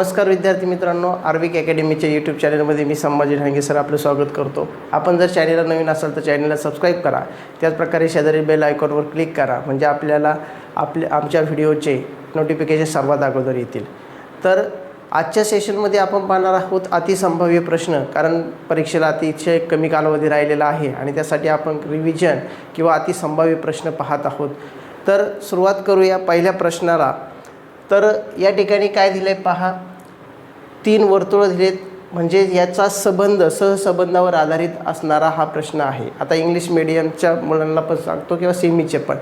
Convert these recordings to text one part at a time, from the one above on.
नमस्कार विद्यार्थी मित्रांनो आर्विक अकॅडमीच्या यूट्यूब चॅनलमध्ये मी संभाजी ढांगे सर आपलं स्वागत करतो. आपण जर चॅनलला नवीन असाल तर चॅनलला सबस्क्राईब करा. त्याचप्रकारे शेजारी बेल आयकॉनवर क्लिक करा. म्हणजे आपल्याला आपले आमच्या व्हिडिओचे नोटिफिकेशन सर्वात अगोदर येतील. तर आजच्या सेशनमध्ये आपण पाहणार आहोत अतिसंभाव्य प्रश्न. कारण परीक्षेला अतिशय कमी कालावधी राहिलेला आहे आणि त्यासाठी आपण रिव्हिजन किंवा अतिसंभाव्य प्रश्न पाहत आहोत. तर सुरुवात करूया पहिल्या प्रश्नाला. तर या ठिकाणी काय दिलं आहे पहा. तीन वर्तुळं दिलेत. म्हणजे याचा संबंध सहसंबंधावर आधारित असणारा हा प्रश्न आहे. आता इंग्लिश मिडियमच्या मुलांना पण सांगतो किंवा सेमीचे पण.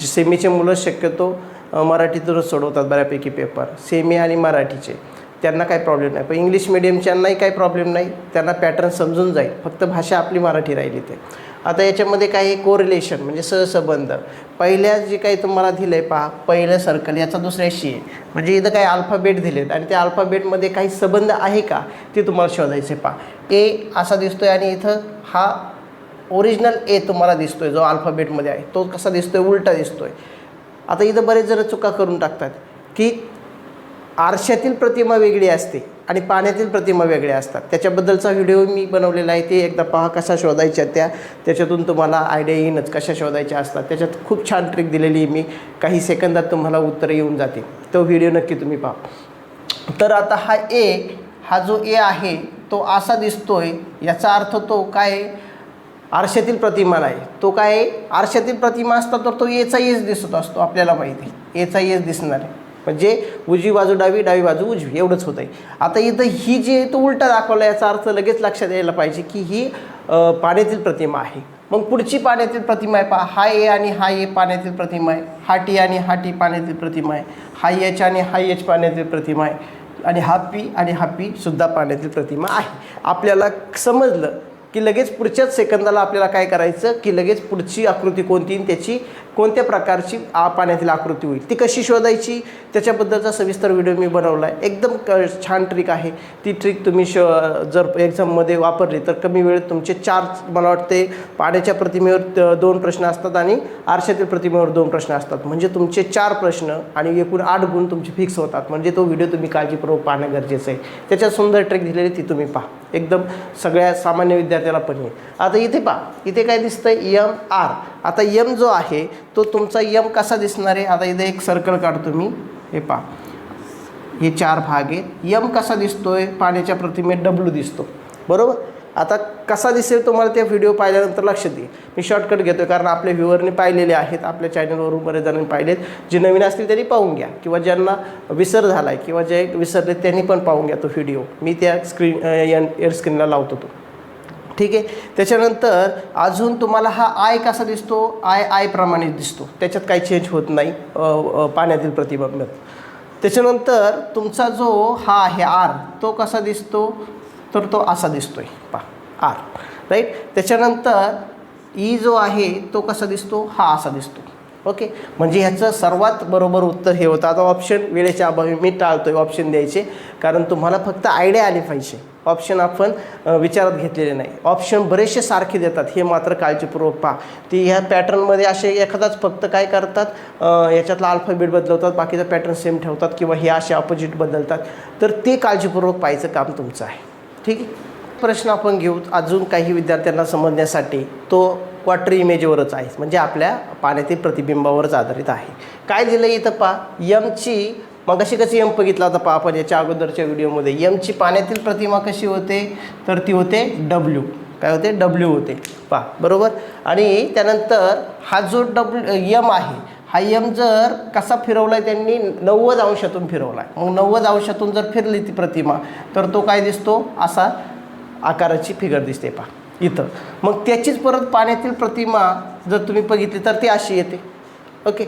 जे सेमीचे मुलं शक्यतो मराठीतूनच सोडवतात बऱ्यापैकी पेपर सेमी आणि मराठीचे. त्यांना काही प्रॉब्लेम नाही. पण इंग्लिश मिडियमच्यांनाही काही प्रॉब्लेम नाही. त्यांना पॅटर्न समजून जाईल. फक्त भाषा आपली मराठी राहिली ते. आता याच्यामध्ये काही कोरिलेशन म्हणजे सहसंबंध. पहिल्या जे काही तुम्हाला दिलं आहे पहा पहिलं सर्कल याचा दुसऱ्याशी आहे म्हणजे इथं काही अल्फाबेट दिलेत आणि त्या अल्फाबेटमध्ये काही संबंध आहे का? ते तुम्हाला शोधायचे पहा. ए असा दिसतो आहे आणि इथं हा ओरिजिनल ए तुम्हाला दिसतो आहे जो अल्फाबेटमध्ये आहे. तो कसा दिसतो आहे उलटा दिसतो आहे आता इथं बरेच जरा चुका करून टाकतात की आरशातील प्रतिमा वेगळी असते आणि पाण्यातील प्रतिमा वेगळ्या असतात. त्याच्याबद्दलचा व्हिडिओ मी बनवलेला आहे ते एकदा पहा कशा शोधायच्या त्या. त्याच्यातून तुम्हाला आयडिया येईनच कशा शोधायच्या असतात. त्याच्यात खूप छान ट्रिक दिलेली आहे मी. काही सेकंदात तुम्हाला उत्तरं येऊन जाते तो व्हिडिओ नक्की तुम्ही पहा. तर आता हा ए हा जो ए आहे तो असा दिसतोय. याचा अर्थ तो काय आरशातील प्रतिमा नाही. तो काय आरशातील प्रतिमा असता तर तो एचा एच दिसत असतो आपल्याला माहिती आहे. एचा एच दिसणार आहे. म्हणजे उजवी बाजू डावी डावी बाजू उजवी एवढंच होतं आहे आता इथं ही जी आहे तो उलटा दाखवला याचा अर्थ लगेच लक्षात यायला पाहिजे की ही पाण्यातील प्रतिमा आहे. मग पुढची पाण्यातील प्रतिमा आहे पा हा ए आणि हा ए पाण्यातील प्रतिमा आहे हा टी आणि हा टी पाण्यातील प्रतिमा आहे हा एच आणि हा एच पाण्यातील प्रतिमा आहे आणि हा पी आणि हा पी सुद्धा पाण्यातील प्रतिमा आहे. आपल्याला समजलं की लगेच पुढच्याच सेकंदाला आपल्याला काय करायचं की लगेच पुढची आकृती कोणती त्याची कोणत्या प्रकारची आ पाण्यातील आकृती होईल? ती कशी शोधायची? त्याच्याबद्दलचा सविस्तर व्हिडिओ मी बनवला आहे. एकदम क छान ट्रिक आहे. ती ट्रिक तुम्ही श जर एक्झाममध्ये वापरली तर कमी वेळेत तुमचे चार मला वाटते पाण्याच्या प्रतिमेवर दोन प्रश्न असतात आणि आरशातील प्रतिमेवर दोन प्रश्न असतात. म्हणजे तुमचे चार प्रश्न आणि एकूण आठ गुण तुमचे फिक्स होतात. म्हणजे तो व्हिडिओ तुम्ही काळजीपूर्वक पाहणं गरजेचं आहे. त्याच्यात सुंदर ट्रिक दिलेली ती तुम्ही पहा. एकदम सगळ्या सामान्य विद्यार्थ्याला पण येईल. आता इथे पहा. इथे काय दिसतंय? यम आर आता यम जो आहे तो तुमचा यम कसा दिसणार आहे? आता इथे एक सर्कल काढतो मी. हे पहा. हे चार भाग आहेत. यम कसा दिसतो आहे पाण्याच्या प्रतिमेत डब्ल्यू दिसतो. बरोबर? आता कसा दिसेल तुम्हाला ते व्हिडिओ पाहिल्यानंतर लक्षात येईल. मी शॉर्टकट घेतो कारण आपल्या व्ह्युअरने पाहिलेले आहेत. आपल्या चॅनलवरून बरेच जणांनी पाहिलेत. जे नवीन असतील त्यांनी पाहून घ्या. किंवा ज्यांना विसर झाला आहे किंवा जे विसरले त्यांनी पण पाहून घ्या तो व्हिडिओ मी त्या स्क्रीन एअर स्क्रीनला लावतो तो. ठीक आहे? त्याच्यानंतर अजून तुम्हाला हा आय कसा दिसतो? आय आय प्रमाणेच दिसतो. त्याच्यात काही चेंज होत नाही पाण्यातील प्रतिबंधात त्याच्यानंतर तुमचा जो हा आहे आर तो कसा दिसतो? तर तो असा दिसतोय. पा आर राईट त्याच्यानंतर ई जो आहे तो कसा दिसतो? हा असा दिसतो. ओके? म्हणजे ह्याचं सर्वात बरोबर उत्तर हे होतं. आता ऑप्शन वेळेच्या अभावी मी टाळतो आहे ऑप्शन द्यायचे. कारण तुम्हाला फक्त आयडिया आली पाहिजे. ऑप्शन आपण विचारात घेतलेले नाही. ऑप्शन बरेचसे सारखे देतात. हे मात्र काळजीपूर्वक पहा. ती ह्या पॅटर्नमध्ये असे एखादाच फक्त काय करतात याच्यातला अल्फाबेट बदलवतात बाकीचा पॅटर्न सेम ठेवतात किंवा हे असे ऑपोजिट बदलतात. तर ते काळजीपूर्वक पाहायचं काम तुमचं आहे. ठीक आहे? प्रश्न आपण घेऊ. अजून काही विद्यार्थ्यांना समजण्यासाठी तो क्वाटर इमेजवरच आहे. म्हणजे आपल्या पाण्यातील प्रतिबिंबावरच आधारित आहे. काय दिलं इथं पहा? यमची मग अशी कशी यम बघितला होता पहा आपण याच्या अगोदरच्या व्हिडिओमध्ये? यमची पाण्यातील प्रतिमा कशी होते? तर ती होते डब्ल्यू काय होते? डब्ल्यू होते. पहा बरोबर? आणि त्यानंतर हा जो डब्ल्यू यम आहे हा यम जर कसा फिरवला आहे त्यांनी? नव्वद अंशातून फिरवला आहे मग नव्वद अंशातून जर फिरली ती प्रतिमा तर तो काय दिसतो? असा आकाराची फिगर दिसते पहा. इथं. मग त्याचीच परत पाण्यातील प्रतिमा जर तुम्ही बघितली तर ती अशी येते. ओके?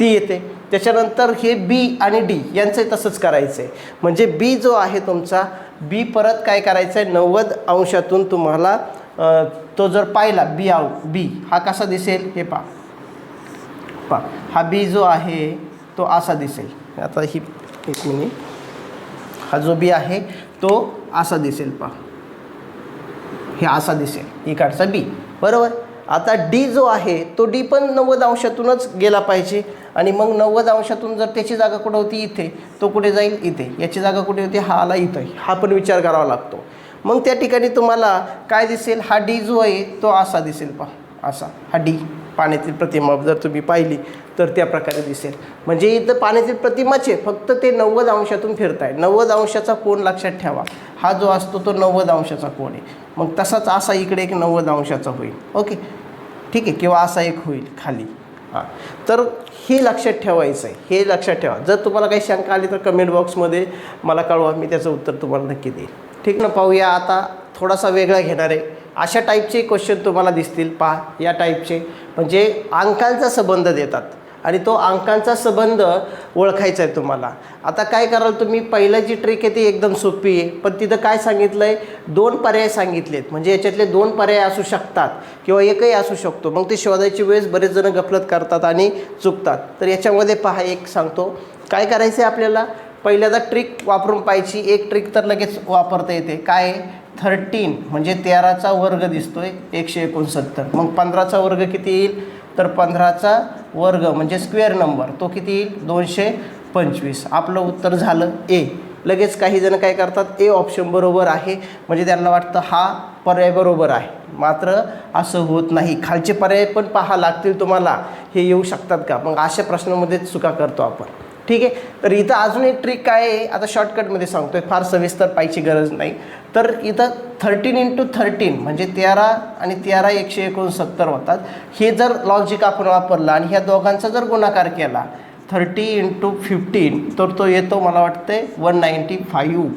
ती येते. त्याच्यानंतर हे बी आणि डी यांचं तसंच करायचं. आहे म्हणजे बी जो आहे तुमचा बी परत काय करायचं आहे नव्वद अंशातून तुम्हाला तो जर पाहिला बी आऊ बी हा कसा दिसेल? हे पहा. पहा. हा बी जो आहे तो असा दिसेल. आता ही एक मिनिट. हा जो बी आहे तो असा दिसेल पहा. हे असा दिसेल. इकडचा बी. बरोबर? आता डी जो आहे तो डी पण नव्वद अंशातूनच गेला पाहिजे. आणि मग नव्वद अंशातून जर त्याची जागा कुठं होती इथे तो कुठे जाईल? इथे. याची जागा कुठे होती? हा आला इथं. हा पण विचार करावा लागतो. मग त्या ठिकाणी तुम्हाला काय दिसेल? हा डी जो आहे तो असा दिसेल पहा. असा. हा डी. पाण्यातील प्रतिमा जर तुम्ही पाहिली तर त्या प्रकारे दिसेल. म्हणजे इथं पाण्यातील प्रतिमाचे फक्त ते नव्वद अंशातून फिरताय. नव्वद अंशाचा कोण लक्षात ठेवा. हा जो असतो तो नव्वद अंशाचा कोण आहे. मग तसाच असा इकडे एक नव्वद अंशाचा होईल. ओके? ठीक आहे किंवा असा एक होईल खाली. हां. तर हे लक्षात ठेवायचं आहे हे लक्षात ठेवा. जर तुम्हाला काही शंका आली तर कमेंट बॉक्समध्ये मला कळवा. मी त्याचं उत्तर तुम्हाला नक्की देईल ठीक ना पाहूया. आता थोडासा वेगळा घेणार आहे. अशा टाईपचे क्वेश्चन तुम्हाला दिसतील. पहा या टाईपचे म्हणजे अंकांचा संबंध देतात. आणि तो अंकांचा संबंध ओळखायचा आहे तुम्हाला. आता काय कराल तुम्ही? पहिलं जी ट्रिक आहे ती एकदम सोपी आहे. पण तिथं काय सांगितलं आहे दोन पर्याय सांगितलेत. म्हणजे याच्यातले दोन पर्याय असू शकतात किंवा एकही असू शकतो. मग ते शोधायची वेळेस बरेच जण गफलत करतात आणि चुकतात. तर याच्यामध्ये पहा एक सांगतो. काय करायचं आहे आपल्याला? पहिल्यांदा ट्रिक वापरून पाहिजे एक ट्रिक तर लगेच वापरता येते. काय थर्टीन म्हणजे तेराचा वर्ग दिसतो आहे एकशे एकोणसत्तर. मग पंधराचा वर्ग किती येईल? तर पंधराचा वर्ग म्हणजे स्क्वेअर नंबर तो किती येईल? दोनशे पंचवीस. आपलं उत्तर झालं ए लगेच काही जण काय करतात? ए ऑप्शन बरोबर आहे. म्हणजे त्यांना वाटतं हा पर्याय बरोबर आहे. मात्र असं होत नाही. खालचे पर्याय पण पाहा लागतील तुम्हाला. हे येऊ शकतात का? मग अशा प्रश्नामध्ये चुका करतो आपण. ठीक आहे? तर इथं अजून एक ट्रिक काय आहे? आता शॉर्टकटमध्ये सांगतोय फार सविस्तर पाहिजे गरज नाही. तर इथं थर्टीन इंटू थर्टीन म्हणजे तेरा आणि तेरा एकशे एकोणसत्तर होतात. हे जर लॉजिक आपण वापरलं आणि ह्या दोघांचा जर गुणाकार केला थर्टी इंटू फिफ्टीन तर तो येतो मला वाटते one ninety five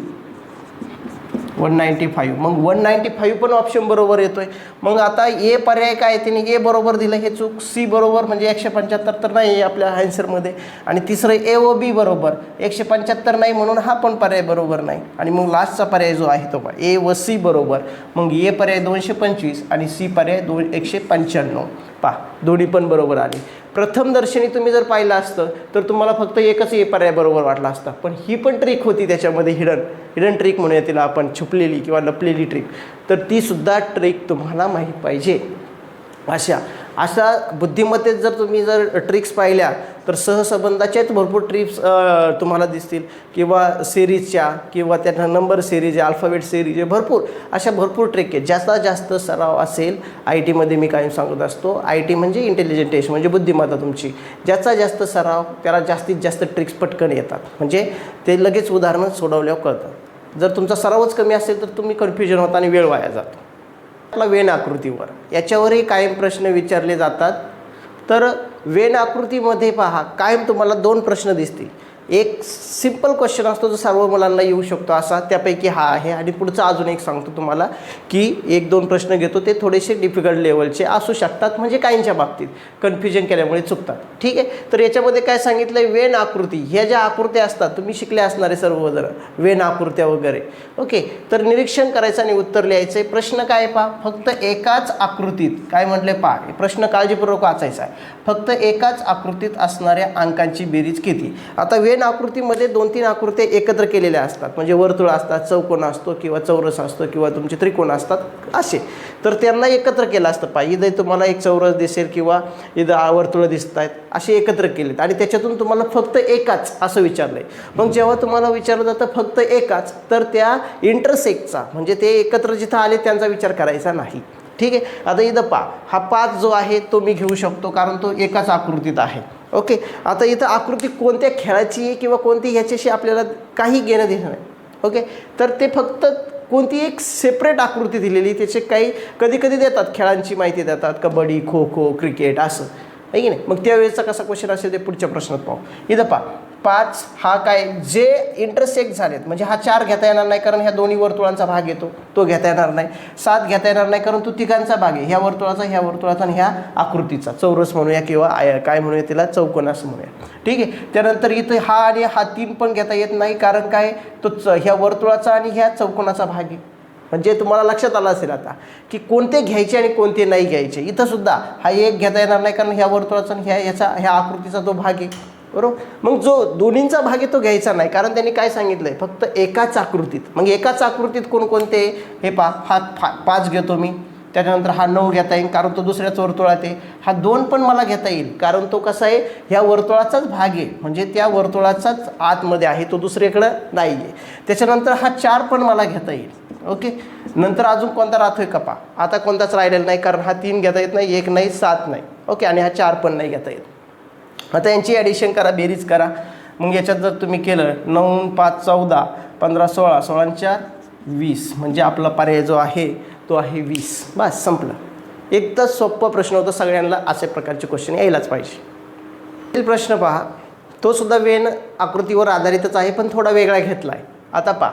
one ninety five मग वन नाईंटी फाईव्ह पण ऑप्शन बरोबर येतो आहे मग आता ए पर्याय काय तिने ए बरोबर दिलं. हे चूक सी बरोबर म्हणजे एकशे पंच्याहत्तर तर नाही आहे आपल्या आन्सरमध्ये आणि तिसरं ए ओ बी बरोबर. एकशे पंच्याहत्तर नाही म्हणून हा पण पर्याय बरोबर नाही. आणि मग लास्टचा पर्याय जो आहे तो ए व सी बरोबर. मग ए पर्याय दोनशे पंचवीस आणि सी पर्याय दोन एकशे पंच्याण्णव. पा दोन्ही पण बरोबर आले. प्रथमदर्शनी तुम्ही जर पाहिलं असतं तर तुम्हाला फक्त एकच ए पर्याय बरोबर वाटला असता. पण ही पण ट्रिक होती त्याच्यामध्ये हिडन हिडन ट्रिक म्हणूया तिला आपण छुपलेली किंवा लपलेली ट्रिक तर तीसुद्धा ट्रिक तुम्हाला माहीत पाहिजे. अशा. अशा बुद्धिमत्तेत जर तुम्ही जर ट्रिक्स पाहिल्या तर सहसंबंधाच्याच भरपूर ट्रिप्स तुम्हाला दिसतील. किंवा सिरीजच्या किंवा त्यांना नंबर सिरीज आहे अल्फाबेट सिरीज आहे भरपूर. अशा भरपूर ट्रिक आहेत. जास्तीत जास्त सराव असेल आय टीमध्ये मी कायम सांगत असतो आय टी म्हणजे इंटेलिजंट टेस्ट म्हणजे बुद्धिमत्ता तुमची. ज्याचा जास्त सराव त्याला जास्तीत जास्त ट्रिक्स पटकन येतात. म्हणजे ते लगेच उदाहरणं सोडवल्यावर कळतं. जर तुमचा सरावच कमी असेल तर तुम्ही कन्फ्युजन होता आणि वेळ वाया जातो. आपला वेन आकृतीवर. याच्यावरही कायम प्रश्न विचारले जातात. तर वेन आकृतीमध्ये पहा कायम तुम्हाला दोन प्रश्न दिसतील. एक सिंपल क्वेश्चन असतो जो सर्व मुलांना येऊ शकतो असा. त्यापैकी हा आहे. आणि पुढचा अजून एक सांगतो तुम्हाला की एक दोन प्रश्न घेतो. ते थोडेसे डिफिकल्ट लेवलचे असू शकतात. म्हणजे काहींच्या बाबतीत. कन्फ्युजन केल्यामुळे चुकतात. ठीक आहे? तर याच्यामध्ये काय सांगितलं आहे वेन आकृती. ह्या ज्या आकृत्या असतात तुम्ही शिकले असणारे सर्वजण. वेन आकृत्या वगैरे. ओके? तर निरीक्षण करायचं आणि उत्तर लिहायचं प्रश्न काय पहा? फक्त एकाच आकृतीत. काय म्हटले पहा. प्रश्न काळजीपूर्वक वाचायचा आहे. फक्त एकाच आकृतीत असणाऱ्या अंकांची बेरीज किती? आता वेन आकृतीमध्ये दोन तीन आकृत्या एकत्र केलेल्या असतात. म्हणजे वर्तुळ असतात चौकोन असतो किंवा चौरस असतो किंवा तुमचे त्रिकोण असतात असे. तर त्यांना एकत्र केलं असतं पहा इथं तुम्हाला एक चौरस दिसेल किंवा इथं वर्तुळं दिसत आहेत असे एकत्र केलेत. आणि त्याच्यातून तुम्हाला फक्त एकाच असं विचारलं आहे मग जेव्हा तुम्हाला विचारलं जातं फक्त एकाच तर त्या इंटरसेक्टचा म्हणजे ते एकत्र जिथं आले त्यांचा विचार करायचा नाही. ठीक आहे? आता इथं पा हा पाच जो आहे तो मी घेऊ शकतो कारण तो एकाच आकृतीत आहे. ओके? आता इथं आकृती कोणत्या खेळाची आहे किंवा कोणती ह्याच्याशी आपल्याला काही घेणं देणं नाही ओके? तर ते फक्त कोणती एक सेपरेट आकृती दिलेली त्याचे काही कधी कधी देतात खेळांची माहिती देतात कबड्डी खो खो क्रिकेट असं. आहे की नाही? मग त्यावेळेचा कसा क्वेश्चन असेल ते पुढच्या प्रश्नात पाहू. इथं पा पाच हा काय जे इंटरसेक्ट झालेत म्हणजे हा चार घेता येणार नाही कारण ह्या दोन्ही वर्तुळांचा भाग येतो तो घेता येणार नाही. सात घेता येणार नाही कारण तो तिघांचा भाग आहे ह्या वर्तुळाचा ह्या वर्तुळाचा आणि ह्या आकृतीचा. चौरस म्हणूया किंवा आय काय म्हणूया तिला? चौकोन असं म्हणूया. ठीक आहे? त्यानंतर इथं हा आणि हा तीन पण घेता येत नाही कारण काय? तो च ह्या वर्तुळाचा आणि ह्या चौकोनाचा भाग आहे. म्हणजे तुम्हाला लक्षात आलं असेल आता की कोणते घ्यायचे आणि कोणते नाही घ्यायचे. इथं सुद्धा हा एक घेता येणार नाही कारण ह्या वर्तुळाचा आणि ह्या याचा ह्या आकृतीचा तो भाग आहे बरोबर? मग जो दोन्हींचा भाग आहे तो घ्यायचा नाही. कारण त्यांनी काय सांगितलं आहे फक्त एकाच आकृतीत. मग एकाच आकृतीत कोणकोणते हे पा हा फा पाच घेतो मी. त्याच्यानंतर हा नऊ घेता येईल कारण तो दुसऱ्याच वर्तुळात आहे. हा दोन पण मला घेता येईल कारण तो कसा आहे? ह्या वर्तुळाचाच भाग आहे. म्हणजे त्या वर्तुळाचाच आतमध्ये आहे तो दुसरीकडं नाही आहे त्याच्यानंतर हा चार पण मला घेता येईल. ओके? नंतर अजून कोणता राहतोय कपा आता कोणताच राहिलेला नाही कारण हा तीन घेता येत नाही एक नाही सात नाही. ओके? आणि हा चार पण नाही घेता येत. आता यांची ॲडिशन करा बेरीज करा. मग याच्यात जर तुम्ही केलं नऊ पाच चौदा पंधरा सोळा सोळांच्या वीस. म्हणजे आपला पर्याय जो आहे तो आहे वीस. बस संपलं. एकदम सोपं प्रश्न होता सगळ्यांना अशा प्रकारचे क्वेश्चन यायलाच पाहिजे. पुढील प्रश्न पहा. तो सुद्धा वेन आकृतीवर आधारितच आहे पण थोडा वेगळा घेतला आहे आता पहा.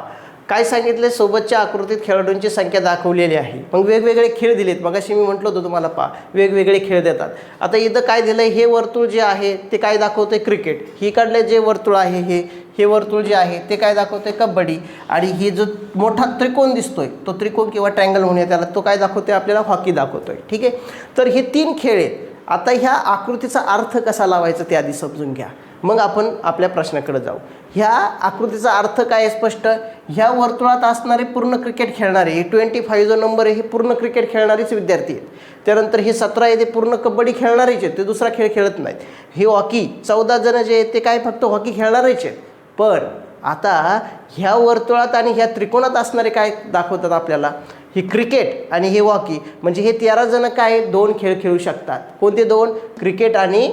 काय सांगितले सोबतच्या आकृतीत खेळाडूंची संख्या दाखवलेली आहे. मग वेगवेगळे खेळ दिलेत. मग अशी मी म्हटलं होतं तुम्हाला पहा वेगवेगळे खेळ देतात. आता इथं काय दिलं आहे हे वर्तुळ जे आहे ते काय दाखवते क्रिकेट. ही काढले जे वर्तुळ आहे हे हे वर्तुळ जे आहे ते काय दाखवते कबड्डी. आणि ही जो मोठा त्रिकोण दिसतोय तो त्रिकोण किंवा ट्रँगल म्हणूया त्याला तो काय दाखवतोय? आपल्याला हॉकी दाखवतोय. ठीक आहे? तर हे तीन खेळ आहेत. आता ह्या आकृतीचा अर्थ कसा लावायचा ते आधी समजून घ्या. मग आपण आपल्या प्रश्नाकडे जाऊ. ह्या आकृतीचा अर्थ काय आहे स्पष्ट? ह्या वर्तुळात असणारे पूर्ण क्रिकेट खेळणारे हे ट्वेंटी फाईव्ह जो नंबर आहे हे पूर्ण क्रिकेट खेळणारेच विद्यार्थी आहेत. त्यानंतर हे सतरा आहे ते पूर्ण कबड्डी खेळणारेच आहेत ते दुसरा खेळ खेळत नाहीत. हे हॉकी चौदा जण जे आहेत ते काय फक्त हॉकी खेळणारेच आहेत. पण आता ह्या वर्तुळात आणि ह्या त्रिकोणात असणारे काय दाखवतात आपल्याला? ही क्रिकेट आणि हे हॉकी म्हणजे हे तेरा जण काय दोन खेळ खेळू शकतात. कोणते दोन? क्रिकेट आणि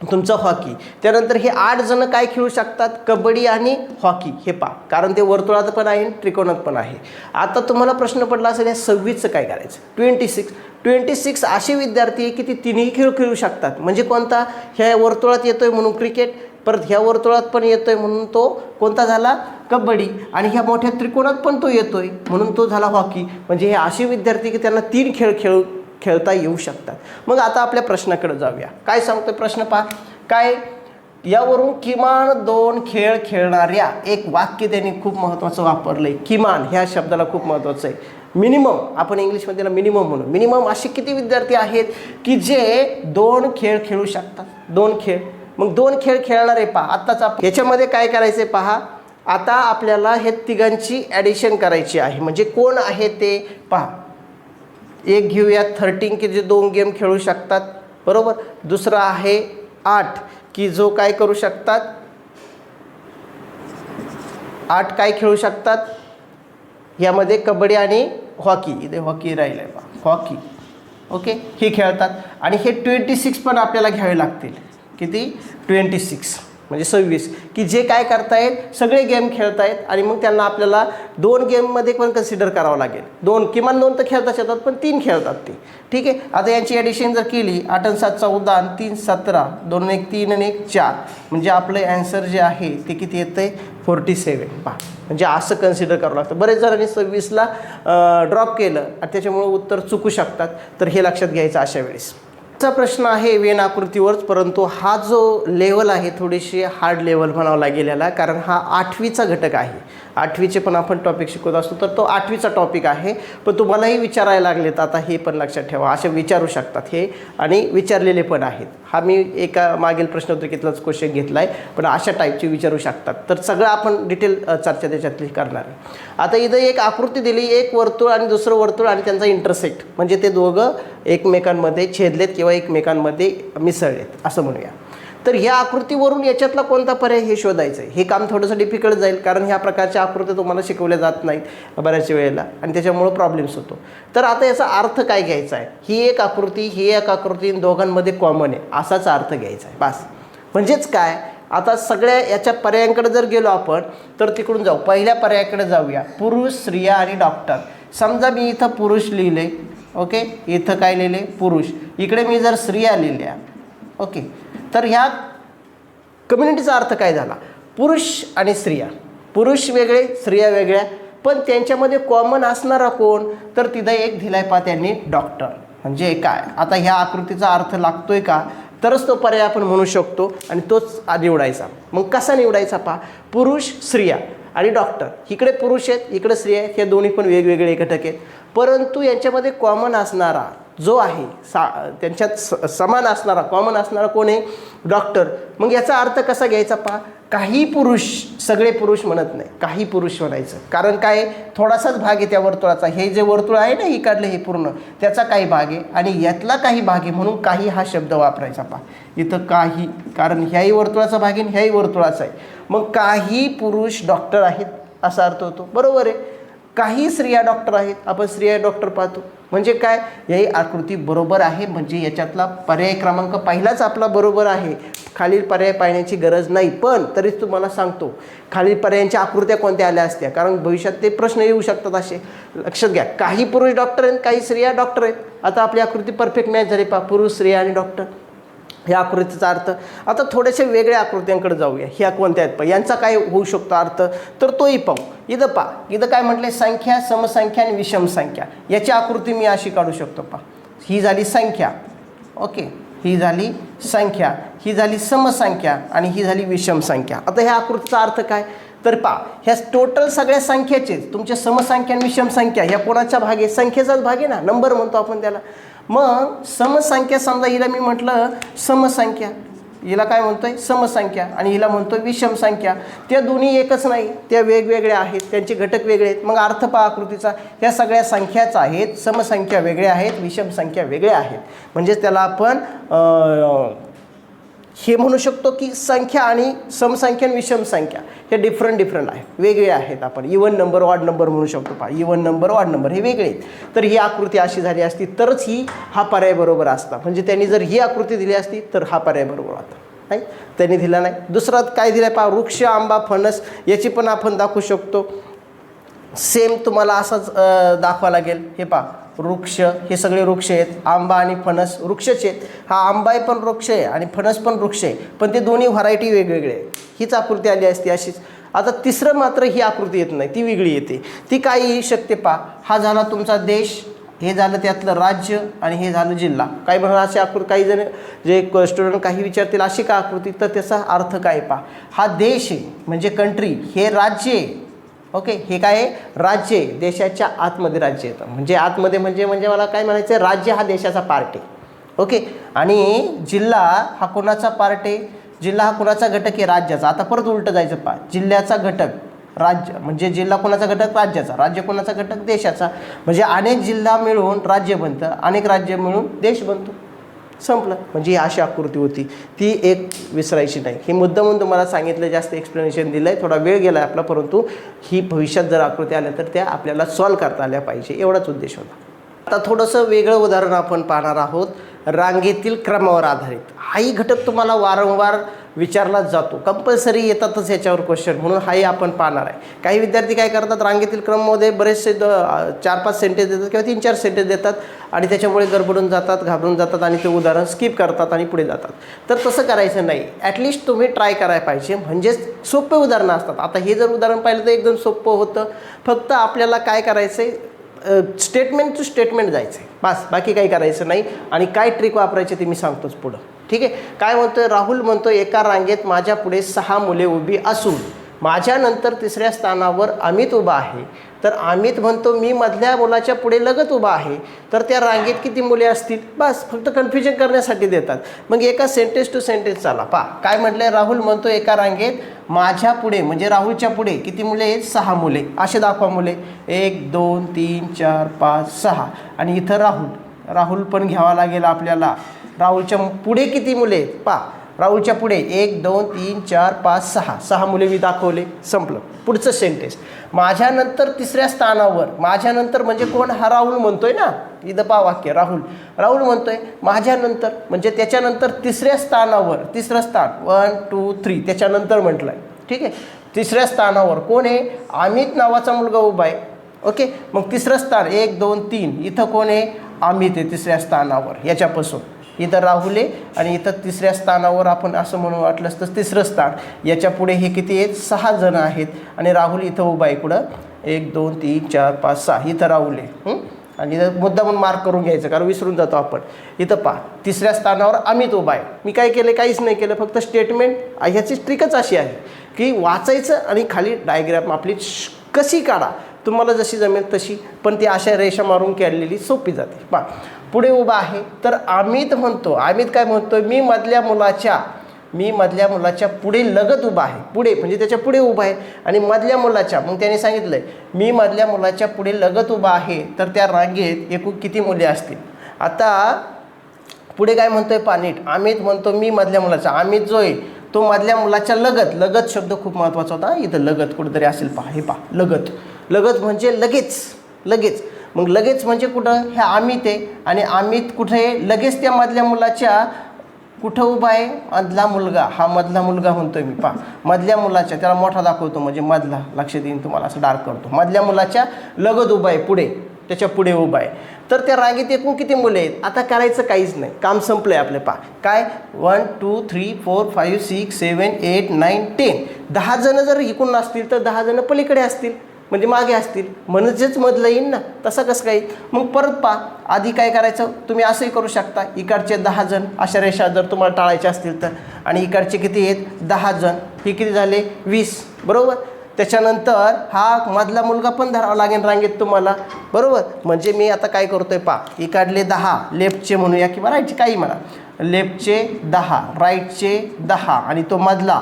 तुमचं हॉकी त्यानंतर हे आठ जण काय खेळू शकतात? कबड्डी आणि हॉकी हे पा कारण ते वर्तुळात पण आहे त्रिकोणात पण आहे. आता तुम्हाला प्रश्न पडला असेल या सव्वीसचं काय करायचं? ट्वेंटी सिक्स ट्वेंटी सिक्स असे विद्यार्थी आहे की ते तिन्ही खेळ खेळू शकतात. म्हणजे कोणता? ह्या वर्तुळात येतो आहे म्हणून क्रिकेट परत ह्या वर्तुळात पण येतो आहे म्हणून तो कोणता झाला? कबड्डी. आणि ह्या मोठ्या त्रिकोणात पण तो येतो आहे म्हणून तो झाला हॉकी म्हणजे हे असे विद्यार्थी की त्यांना तीन खेळ खेळू खेळता येऊ शकतात. मग आता आपल्या प्रश्नाकडे जाऊया. काय सांगतोय प्रश्न पहा? काय? यावरून किमान दोन खेळ खेळणाऱ्या एक वाक्य त्यांनी खूप महत्त्वाचं वापरलं आहे किमान ह्या शब्दाला खूप महत्त्वाचं आहे. मिनिमम आपण इंग्लिशमध्ये त्याला मिनिमम म्हणू. मिनिमम असे किती विद्यार्थी आहेत की जे दोन खेळ खेळू शकतात? दोन खेळ. मग दोन खेळ खेळणारे पहा. आत्ताच आप याच्यामध्ये काय करायचं आहे पहा? आता आपल्याला हे तिघांची ॲडिशन करायची आहे. म्हणजे कोण आहे ते पहा. एक घेऊया. थर्टीन की जे दोन गेम खेळू शकतात. बरोबर? दुसरा आहे आठ. की जो काय करू शकतात? आठ काय खेळू शकतात? यामध्ये कबड्डी आणि हॉकी. इथे हॉकी राहिलं आहे हॉकी. ओके? ही खेळतात. आणि हे ट्वेंटी सिक्स पण आपल्याला घ्यावे लागतील. किती? ट्वेंटी सिक्स म्हणजे सव्वीस. की जे काय करतायत सगळे गेम खेळतायत आणि मग त्यांना आपल्याला दोन गेममध्ये पण कन्सिडर करावं लागेल. दोन किमान दोन तर खेळताच येतात पण तीन खेळतात ते. ठीक आहे? आता यांची ॲडिशन जर केली आठ आणि सात चौदा आणि तीन सतरा दोन एक तीन आणि एक चार. म्हणजे आपलं ॲन्सर जे आहे ते किती येतं आहे फोर्टी सेवन पहा. म्हणजे असं कन्सिडर करावं लागतं. बरेच जणांनी सव्वीसला ड्रॉप केलं आणि त्याच्यामुळं उत्तर चुकू शकतात. तर हे लक्षात घ्यायचं अशा वेळेस. चा प्रश्न आहे वेन आकृतीवरच परंतु हा जो लेवल आहे थोडीशी हार्ड लेवल म्हणावा लागेलेला कारण हा आठवीचा घटक आहे. आठवीचे पण आपण टॉपिक शिकवत असतो तर तो आठवीचा टॉपिक आहे. पण तुम्हालाही विचारायला लागलेत आता हे पण लक्षात ठेवा. असे विचारू शकतात हे आणि विचारलेले पण आहेत. हा मी एका मागील प्रश्नोत्तरीतलाच क्वेश्चन घेतला आहे पण अशा टाईपचे विचारू शकतात. तर सगळं आपण डिटेल चर्चा त्याच्यातली करणार आहे. आता इथं एक आकृती दिली एक वर्तुळ आणि दुसरं वर्तुळ आणि त्यांचा इंटरसेक्ट म्हणजे ते दोघं एकमेकांमध्ये छेदलेत किंवा एकमेकांमध्ये मिसळलेत असं म्हणूया. तर ह्या आकृतीवरून याच्यातला कोणता पर्याय हे शोधायचं आहे? हे काम थोडंसं डिफिकल्ट जाईल कारण ह्या प्रकारच्या आकृत्या तुम्हाला शिकवल्या जात नाहीत बऱ्याच वेळेला आणि त्याच्यामुळं प्रॉब्लेम्स होतो. तर आता याचा अर्थ काय घ्यायचा आहे? ही एक आकृती ही एक आकृती दोघांमध्ये कॉमन आहे असाच अर्थ घ्यायचा आहे बस. म्हणजेच काय? आता सगळ्या याच्या पर्यायांकडे जर गेलो आपण तर तिकडून जाऊ. पहिल्या पर्यायाकडे जाऊया. पुरुष स्त्रिया आणि डॉक्टर समजा मी इथं पुरुष लिहिले ओके? इथं काय लिहिले? पुरुष. इकडे मी जर स्त्रिया लिहिल्या ओके? तर ह्या कम्युनिटीचा अर्थ काय झाला? पुरुष आणि स्त्रिया. पुरुष वेगळे स्त्रिया वेगळ्या पण त्यांच्यामध्ये कॉमन असणारा कोण? तर तिथं एक दिलाय पा त्यांनी डॉक्टर म्हणजे काय? आता ह्या आकृतीचा अर्थ लागतोय का? तरच तो पर्याय आपण म्हणू शकतो आणि तोच आ- निवडायचा. मग कसा निवडायचा पा पुरुष स्त्रिया आणि डॉक्टर इकडे पुरुष आहेत इकडे स्त्रिया आहेत. हे दोन्ही पण वेगवेगळे घटक आहेत. परंतु यांच्यामध्ये कॉमन असणारा जो आहे सा त्यांच्यात स समान असणारा कॉमन असणारा कोण आहे? डॉक्टर मग याचा अर्थ कसा घ्यायचा पहा? काही पुरुष सगळे पुरुष म्हणत नाही. काही पुरुष म्हणायचं. कारण काय? थोडासाच भाग आहे त्या वर्तुळाचा. हे जे वर्तुळ आहे ना ही काढलं हे पूर्ण. त्याचा काही भाग आहे. आणि यातला काही भाग आहे म्हणून काही हा शब्द वापरायचा पहा. इथं काही कारण ह्याही वर्तुळाचा भाग आहे ह्याही वर्तुळाचा आहे. मग काही पुरुष डॉक्टर आहेत असा अर्थ होतो. बरोबर आहे. काही स्त्रिया डॉक्टर आहेत. आपण स्त्रिया डॉक्टर पाहतो. म्हणजे काय? याही आकृती बरोबर आहे. म्हणजे याच्यातला पर्याय क्रमांक पहिलाच आपला बरोबर आहे. खालील पर्याय पाहण्याची गरज नाही. पण तरीच तुम्हाला सांगतो खालील पर्यायांच्या आकृत्या कोणत्या आल्या असत्या? कारण भविष्यात ते प्रश्न येऊ शकतात असे. लक्षात घ्या काही पुरुष डॉक्टर आहेत काही स्त्रिया डॉक्टर आहेत. आता आपली आकृती परफेक्ट मॅच झाली. पा पुरुष स्त्रिया आणि डॉक्टर. ह्या आकृतीचा अर्थ. आता थोड्याशा वेगळ्या आकृत्यांकडे जाऊया. ह्या कोणत्या आहेत पहा? यांचा काय होऊ शकतो अर्थ? तर तोही पाहू. इथं पहा. इथं काय म्हटले संख्या समसंख्या आणि विषम संख्या. याची आकृती मी अशी काढू शकतो पहा. ही झाली संख्या. ओके. ही झाली संख्या. ही झाली समसंख्या आणि ही झाली विषम संख्या. आता ह्या आकृतीचा अर्थ काय? तर पहा. ह्या टोटल सगळ्या संख्येचे तुमच्या समसंख्या आणि विषम संख्या. ह्या कोणाचा भाग आहे? संख्येचाच भाग आहे ना? नंबर म्हणतो आपण त्याला. मग समसंख्या समजा हिला मी म्हटलं समसंख्या. हिला काय म्हणतोय? समसंख्या. आणि हिला म्हणतोय विषम संख्या. त्या दोन्ही एकच नाही. त्या वेगवेगळ्या आहेत. त्यांचे घटक वेगळे आहेत. मग अर्थ पहा आकृतीचा. ह्या सगळ्या संख्याच आहेत. समसंख्या वेगळ्या आहेत. विषम संख्या वेगळ्या आहेत. म्हणजेच त्याला आपण हे म्हणू शकतो की संख्या आणि समसंख्या आणि विषम संख्या हे डिफरंट डिफरंट आहे वेगळे आहेत आपण. इवन नंबर वॉर्ड नंबर म्हणू शकतो पहा. इवन नंबर वॉर्ड नंबर हे वेगळे आहेत. तर ही आकृती अशी झाली असती तरच ही हा पर्याय बरोबर असता. म्हणजे त्यांनी जर ही आकृती दिली असती तर हा पर्याय बरोबर होता. नाही? त्यांनी दिला नाही. दुसरा काय दिला पहा? वृक्ष आंबा फणस याची पण आपण दाखवू शकतो. सेम तुम्हाला असंच दाखवा लागेल. हे पहा. वृक्ष हे सगळे वृक्ष आहेत. आंबा आणि फणस वृक्षच आहेत. हा आंबाही पण वृक्ष आहे आणि फणस पण वृक्ष आहे. पण ते दोन्ही व्हरायटी वेगवेगळे आहे हीच आकृती आली असती अशीच. आता तिसरं मात्र ही आकृती येत नाही. ती वेगळी येते. ती काय येऊ शकते पहा हा झाला तुमचा देश हे झालं त्यातलं राज्य आणि हे झालं जिल्हा. काही म्हणा अशी आकृती काही जण जे स्टुडंट काही विचारतील अशी का आकृती? तर त्याचा अर्थ काय पहा हा देश आहे म्हणजे कंट्री हे राज्य आहे. ओके हे काय आहे? राज्य आहे देशाच्या आतमध्ये राज्य येतं म्हणजे आतमध्ये म्हणजे म्हणजे मला काय म्हणायचं आहे? राज्य हा देशाचा पार्ट आहे. ओके आणि जिल्हा हा कोणाचा पार्ट आहे? जिल्हा हा कोणाचा घटक आहे? राज्याचा. आता परत उलटं जायचं पा जिल्ह्याचा घटक राज्य. म्हणजे जिल्हा कोणाचा घटक? राज्याचा. राज्य कोणाचा घटक? देशाचा. म्हणजे अनेक जिल्हा मिळून राज्य बनतं. अनेक राज्य मिळून देश बनतो. संपलं. म्हणजे ही अशी आकृती होती. ती एक विसरायची नाही. हे मुद्दामून तुम्हाला सांगितलं जास्त एक्सप्लेनेशन दिलं आहे थोडा वेळ गेला आपला परंतु ही भविष्यात जर आकृती आल्या तर त्या आपल्याला सॉल्व करता आल्या पाहिजे. एवढाच उद्देश होता. आता थोडंसं वेगळं उदाहरण आपण पाहणार आहोत. रांगेतील क्रमावर आधारित. हाही घटक तुम्हाला वारंवार विचारलाच जातो. कंपल्सरी येतातच याच्यावर क्वेश्चन म्हणून हाही आपण पाहणार आहे. काही विद्यार्थी काय करतात? रांगेतील क्रममध्ये बरेचसे द चार पाच सेंटेन्स देतात किंवा तीन चार सेंटेन्स देतात आणि त्याच्यामुळे गडबडून जातात घाबरून जातात आणि ते उदाहरण स्किप करतात आणि पुढे जातात. तर तसं करायचं नाही. ॲटलिस्ट तुम्ही ट्राय करायला पाहिजे. म्हणजेच सोपे उदाहरणं असतात. आता हे जर उदाहरण पाहिलं तर एकदम सोपं होतं. फक्त आपल्याला काय करायचं आहे स्टेटमेंट टू स्टेटमेंट जायचं आहे बस. बाकी काही करायचं नाही. आणि काय ट्रिक वापरायचे ते मी सांगतोच पुढं. ठीक आहे? काय म्हणतोय राहुल म्हणतो एका रांगेत माझ्या पुढे सहा मुले उभी असून माझ्यानंतर तिसऱ्या स्थानावर अमित उभा आहे. तर अमित म्हणतो मी मधल्या मुलाच्या पुढे लगत उभा आहे. तर त्या रांगेत किती मुले असतील? बस फक्त कन्फ्युजन करण्यासाठी देतात. मग एका सेंटेन्स टू सेंटेन्स चाला. पा काय म्हटलंय? राहुल म्हणतो एका रांगेत माझ्या पुढे म्हणजे राहुलच्या पुढे किती मुले आहेत? सहा मुले. असे दाखवा मुले. एक दोन तीन चार पाच सहा. आणि इथं राहुल. राहुल पण घ्यावा लागेल आपल्याला. राहुलच्या पुढे किती मुले आहेत? पा राहुलच्या पुढे एक दोन तीन चार पाच सहा. सहा मुले मी दाखवले संपलं. पुढचं सेंटेन्स माझ्यानंतर तिसऱ्या स्थानावर माझ्यानंतर म्हणजे कोण? हा राहुल म्हणतोय ना? इथं पा वाक्य राहुल. राहुल म्हणतोय माझ्यानंतर म्हणजे त्याच्यानंतर तिसऱ्या स्थानावर तिसरं स्थान. वन टू थ्री त्याच्यानंतर म्हटलं आहे ठीक आहे? तिसऱ्या स्थानावर कोण आहे? अमित नावाचा मुलगा उभा आहे. ओके? मग तिसरं स्थान एक दोन तीन. इथं कोण आहे? अमित आहे तिसऱ्या स्थानावर याच्यापासून. इथं राहुल आहे आणि इथं तिसऱ्या स्थानावर आपण असं म्हणून वाटलंच तर तिसरं स्थान. याच्यापुढे हे किती आहेत? सहा जण आहेत. आणि राहुल इथं उभा आहे पुढं एक दोन तीन चार पाच सहा. इथं राहुल आहे. आणि इथं मुद्दा म्हणून मार्क करून घ्यायचं कारण विसरून जातो आपण. इथं पहा. तिसऱ्या स्थानावर अमित उभा आहे. मी काय केलं? काहीच नाही केलं. फक्त स्टेटमेंट ह्याची ट्रिकच अशी आहे की वाचायचं आणि खाली डायग्राम आपली कशी काढा. तुम्हाला जशी जमेल तशी. पण ती अशा रेषा मारून काढलेली सोपी जाते. पहा. पुढे उभा आहे. तर अमित म्हणतो अमित काय म्हणतो मी मधल्या मुलाच्या मी मधल्या मुलाच्या पुढे लगत उभा आहे. पुढे म्हणजे त्याच्या पुढे उभा आहे. आणि मधल्या मुलाच्या मग त्याने सांगितलं मी मधल्या मुलाच्या पुढे लगत उभा आहे. तर त्या रांगेत एकूण किती मुले असतील? आता पुढे काय म्हणतोय पाणीट अमित म्हणतो मी मधल्या मुलाचा. अमित जो आहे तो मधल्या मुलाच्या लगत लगत शब्द खूप महत्त्वाचा होता. इथं लगत कुठेतरी असेल पहा हे पहा लगत. लगत म्हणजे लगेच लगेच. मग लगेच म्हणजे कुठं हे अमित आहे आणि अमित कुठे आहे? लगेच त्या मधल्या मुलाच्या कुठं उभा आहे? मधला मुलगा. हा मधला मुलगा म्हणतोय मी पा मधल्या मुलाच्या त्याला मोठा दाखवतो म्हणजे मधला. लक्ष देईन तुम्हाला असं डार्क करतो. मधल्या मुलाच्या लगत उभा आहे पुढे. त्याच्या पुढे उभा आहे. तर त्या रांगेत एकूण किती मुले आहेत? आता करायचं काहीच नाही. काम संपलं आहे आपले पा काय? One two three four five six seven eight nine ten दहा जणं जर इकडून असतील तर दहा जणं पलीकडे असतील. म्हणजे मागे असतील. म्हणजेच मधलं येईन ना. तसं कसं काही मग परत पा आधी काय करायचं? तुम्ही असंही करू शकता. इकडचे दहा जण अशा रेषा जर तुम्हाला टाळायच्या असतील तर. आणि इकडचे किती आहेत? दहा जण. हे किती झाले? वीस. बरोबर? त्याच्यानंतर हा मधला मुलगा पण धरावा लागेल रांगेत तुम्हाला. बरोबर? म्हणजे मी आता काय करतो आहे पा इकडले दहा लेफ्टचे म्हणूया किंवा राईटचे काही म्हणा. लेफ्टचे दहा राईटचे दहा. आणि तो मधला.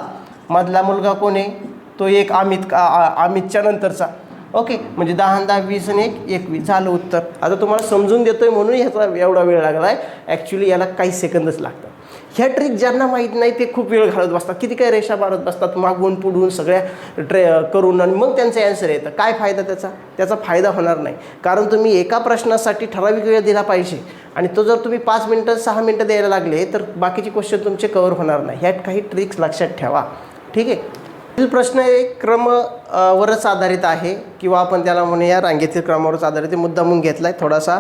मधला मुलगा कोण आहे? तो एक अमित का अमितच्या नंतरचा. ओके म्हणजे दहा दहा वीस आणि एक एकवीस झालं उत्तर. आता तुम्हाला समजून देतोय म्हणून ह्याचा एवढा वेळ लागला आहे ॲक्च्युली याला काही सेकंदच लागतात ह्या ट्रिक ज्यांना माहीत नाही ते खूप वेळ घालत बसतात. किती काय रेषा मारत बसतात मागून पुढून सगळ्या ट्रे करून आणि मग त्यांचं ॲन्सर येतं. काय फायदा त्याचा? त्याचा फायदा होणार नाही. कारण तुम्ही एका प्रश्नासाठी ठराविक वेळ दिला पाहिजे. आणि तो जर तुम्ही पाच मिनटं सहा मिनटं द्यायला लागले तर बाकीचे क्वेश्चन तुमचे कवर होणार नाही. ह्यात काही ट्रिक्स लक्षात ठेवा. ठीक आहे? प्रश्न एक क्रम वरच आधारित आहे किंवा आपण त्याला म्हणूया रांगेतील क्रमावरच आधारित मुद्दा म्हणून घेतला आहे थोडासा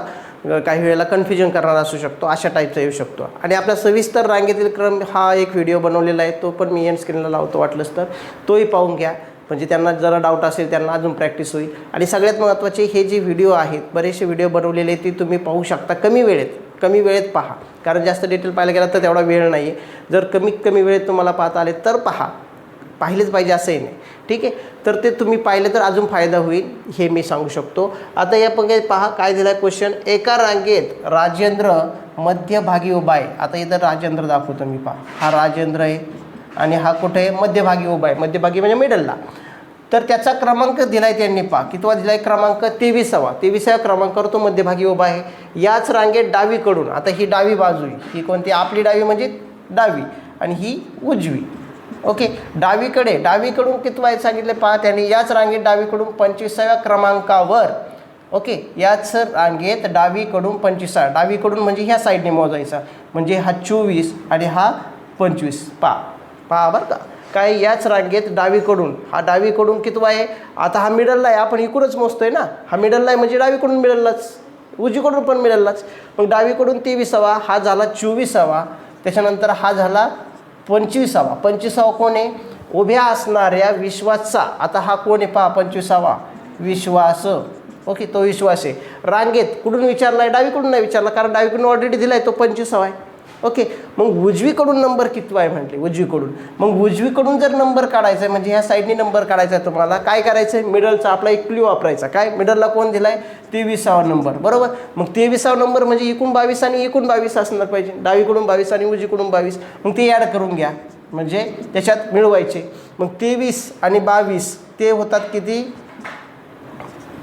काही वेळेला कन्फ्युजन करणारा असू शकतो अशा टाईपचा येऊ शकतो. आणि आपला सविस्तर रांगेतील क्रम हा एक व्हिडिओ बनवलेला आहे तो पण मी एंड स्क्रीनला लावतो वाटलंच तर. तोही पाहून घ्या म्हणजे त्यांना जरा डाऊट असेल त्यांना अजून प्रॅक्टिस होईल. आणि सगळ्यात महत्त्वाचे हे जे व्हिडिओ आहेत बरेचसे व्हिडिओ बनवलेले ते तुम्ही पाहू शकता कमी वेळेत. कमी वेळेत पहा. कारण जास्त डिटेल पाहायला गेला तर तेवढा वेळ नाही आहे जर कमीत कमी वेळेत तुम्हाला पाहता आले तर पहा. पाहिलेच पाहिजे असंही नाही. ठीक आहे? तर ते तुम्ही पाहिलं तर अजून फायदा होईल हे मी सांगू शकतो. आता या पंगे पहा काय दिला आहे क्वेश्चन एका रांगेत राजेंद्र मध्यभागी उभा आहे. आता इथं राजेंद्र दाखवतो मी पहा. हा राजेंद्र आहे आणि हा कुठे आहे? मध्यभागी उभा आहे. मध्यभागी म्हणजे मिडलला तर त्याचा क्रमांक दिला आहे त्यांनी पहा. कितवा दिला आहे क्रमांक? तेविसावा. तेविसाव्या क्रमांकावर तो मध्यभागी उभा आहे. याच रांगेत डावीकडून आता ही डावी बाजू आहे. ही कोणती? आपली डावी म्हणजे डावी आणि ही उजवी. ओके डावीकडे डावीकडून कितवा आहे सांगितले? पहा त्यांनी याच रांगेत डावीकडून पंचवीसाव्या क्रमांकावर ओके याच रांगेत डावीकडून पंचवीसा डावीकडून म्हणजे ह्या साईडने मोजायचा म्हणजे हा चोवीस आणि हा पंचवीस. पहा पहा बरं का काय याच रांगेत डावीकडून हा डावीकडून कितवा आहे? आता हा मिडलला आहे आपण इकडूनच मोजतोय ना हा मिडलला आहे म्हणजे डावीकडून मिडललाच उजवीकडून पण मिडललाच मग डावीकडून तेविसावा हा झाला चोवीसावा त्याच्यानंतर हा झाला पंचवीसावा. पंचवीसावा कोण आहे? उभ्या असणाऱ्या विश्वासचा. आता हा कोण आहे? पहा पंचवीसावा. विश्वास. ओके तो विश्वास आहे. रांगेत कुठून विचारला आहे डावीकडून नाही विचारला कारण डावीकडून ऑलरेडी दिला आहे तो पंचवीसावा आहे. ओके मग उजवीकडून नंबर कितवा आहे म्हटले? उजवीकडून. मग उजवीकडून जर नंबर काढायचा आहे म्हणजे ह्या साईडनी नंबर काढायचा आहे तुम्हाला काय करायचं आहे मिडलचा आपला एक क्ल्यू वापरायचा. काय? मिडलला कोण दिला आहे तेविसावा नंबर बरोबर? मग तेविसावा नंबर म्हणजे एकूण बावीस आणि एकूण बावीस असणार पाहिजे. डावीकडून बावीस आणि उजवीकडून बावीस. मग ते ॲड करून घ्या. म्हणजे त्याच्यात मिळवायचे. मग तेवीस आणि बावीस ते होतात किती?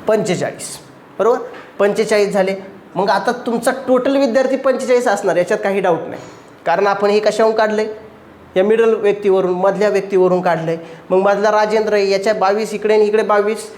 पंचेचाळीस. बरोबर? पंचेचाळीस झाले. मग आता तुमचा टोटल विद्यार्थी पंचेचाळीस असणार याच्यात काही डाऊट नाही. कारण आपण हे कशाहून काढलं आहे या मिडल व्यक्तीवरून मधल्या व्यक्तीवरून काढलं आहे मग मधला राजेंद्र आहे याच्या बावीस इकडे आणि इकडे बावीस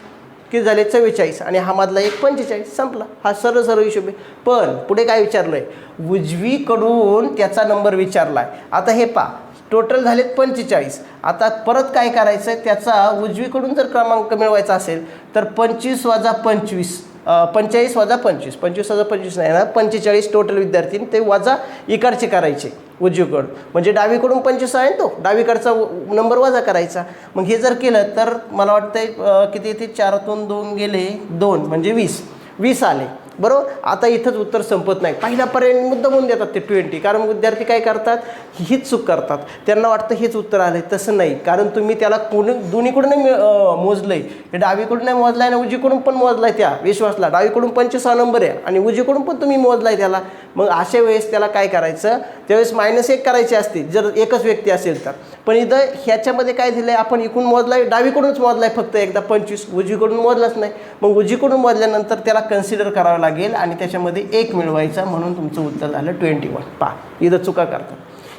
किती झाले चव्वेचाळीस. आणि हा मधला एक पंचेचाळीस संपला. हा सरळ सरळ हिशोब आहे. पण पुढे काय विचारलं आहे उजवीकडून त्याचा नंबर विचारला आहे आता हे पा टोटल झालेत पंचेचाळीस. आता परत काय करायचं आहे त्याचा उजवीकडून जर क्रमांक मिळवायचा असेल तर पंचवीस वजा पंचवीस. पंचेचाळीस वजा पंचवीस. पंचवीस वजा पंचवीस नाही ना पंचेचाळीस टोटल विद्यार्थी ते वजा इकडचे करायचे उजवीकडून. म्हणजे डावीकडून पंचवीस आहे ना तो? डावीकडचा नंबर वजा करायचा. मग हे जर केलं तर मला वाटतं किती ते चारातून दोन गेले दोन म्हणजे वीस. वीस आले. बरोबर? आता इथंच उत्तर संपत नाही. पहिल्या पर्याय म्हणून देतात ते ट्वेंटी कारण विद्यार्थी काय करतात? हीच चूक करतात. त्यांना वाटतं हेच उत्तर आलं आहे तसं नाही. कारण तुम्ही त्याला कोणी दोन्हीकडून नाही मिळ- अं, डावीकडून नाही मोजलाय आणि उजीकडून पण मोजलाय त्या विश्वासला. डावीकडून पंचवीसा नंबर आहे आणि उजीकडून पण तुम्ही मोजलाय त्याला. मग अशा वेळेस त्याला काय करायचं? त्यावेळेस मायनस एक करायची असते. जर एकच व्यक्ती असेल तर. पण इथं ह्याच्यामध्ये काय दिलं आहे आपण इकडून मोजलाय डावीकडूनच मोजलाय फक्त एकदा पंचवीस. उजीकडून मोजलाच नाही. मग उजीकडून मोजल्यानंतर त्याला कन्सिडर करावं लागेल आणि त्याच्यामध्ये एक मिळवायचा म्हणून तुमचं उत्तर झालं ट्वेंटी वन पहा इथं चुका करतात.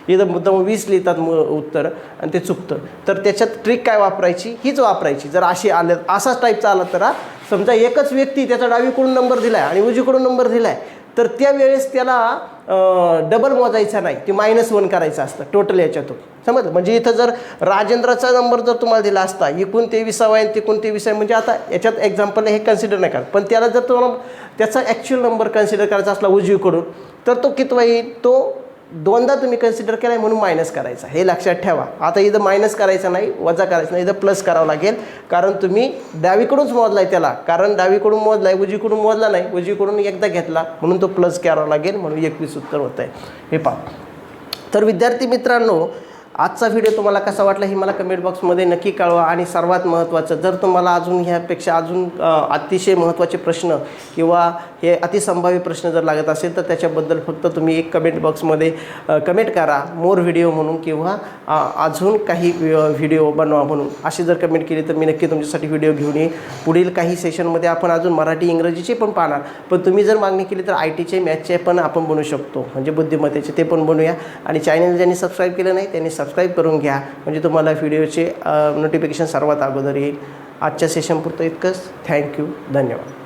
इथं मुद्दाम वीस लिहितात म उत्तर आणि ते चुकतं. तर त्याच्यात ट्रिक काय वापरायची? हीच वापरायची. जर अशी आलं असाच टाईपचा आला तर समजा एकच व्यक्ती त्याचा डावीकडून नंबर दिला आहे आणि उजवीकडून नंबर दिला आहे तर त्यावेळेस त्याला डबल मोजायचा नाही. ते मायनस वन करायचं असतं टोटल याच्यातून. समजलं? म्हणजे इथं जर राजेंद्राचा नंबर जर तुम्हाला दिला असता एकूण तेविसावा आहे आणि तिकून तेवीस आहे म्हणजे आता याच्यात एक्झाम्पल हे कन्सिडर नाही करत. पण त्याला जर तुम्हाला त्याचा ॲक्च्युअल नंबर कन्सिडर करायचा असला उजवीकडून तर तो कितवा येईल? तो दोनदा तुम्ही कन्सिडर केला आहे म्हणून मायनस करायचा हे लक्षात ठेवा. आता इथं मायनस करायचं नाही वजा करायचं नाही इथं प्लस करावं लागेल. कारण तुम्ही डावीकडूनच मोजला आहे त्याला. कारण डावीकडून मोजला आहे उजवीकडून मोजला नाही. उजवीकडून एकदा घेतला म्हणून तो प्लस करावा लागेल म्हणून एकवीस उत्तर होतं आहे हे पहा. तर विद्यार्थी मित्रांनो आजचा व्हिडिओ तुम्हाला कसा वाटला हे मला कमेंट बॉक्समध्ये नक्की कळवा. आणि सर्वात महत्त्वाचं जर तुम्हाला अजून ह्यापेक्षा अजून अतिशय महत्त्वाचे प्रश्न किंवा हे अतिसंभाव्य प्रश्न जर लागत असेल तर त्याच्याबद्दल फक्त तुम्ही एक कमेंट बॉक्समध्ये कमेंट करा. मोर व्हिडिओ म्हणून किंवा अजून काही व्हिडिओ बनवा म्हणून. अशी जर कमेंट केली तर मी नक्की तुमच्यासाठी व्हिडिओ घेऊन येईल पुढील काही सेशनमध्ये आपण अजून मराठी इंग्रजीचे पण पाहणार. पण तुम्ही जर मागणी केली तर आय टीचे मॅथचे पण आपण बनवू शकतो. म्हणजे बुद्धिमत्तेचे ते पण बनवूया. आणि चॅनल ज्यांनी सबस्क्राईब केलं नाही त्यांनी सबस्क्राईब करून घ्या. म्हणजे तुम्हाला व्हिडिओचे नोटिफिकेशन सर्वात अगोदर येईल. आजच्या सेशनपुरतं इतकंच. थँक्यू धन्यवाद.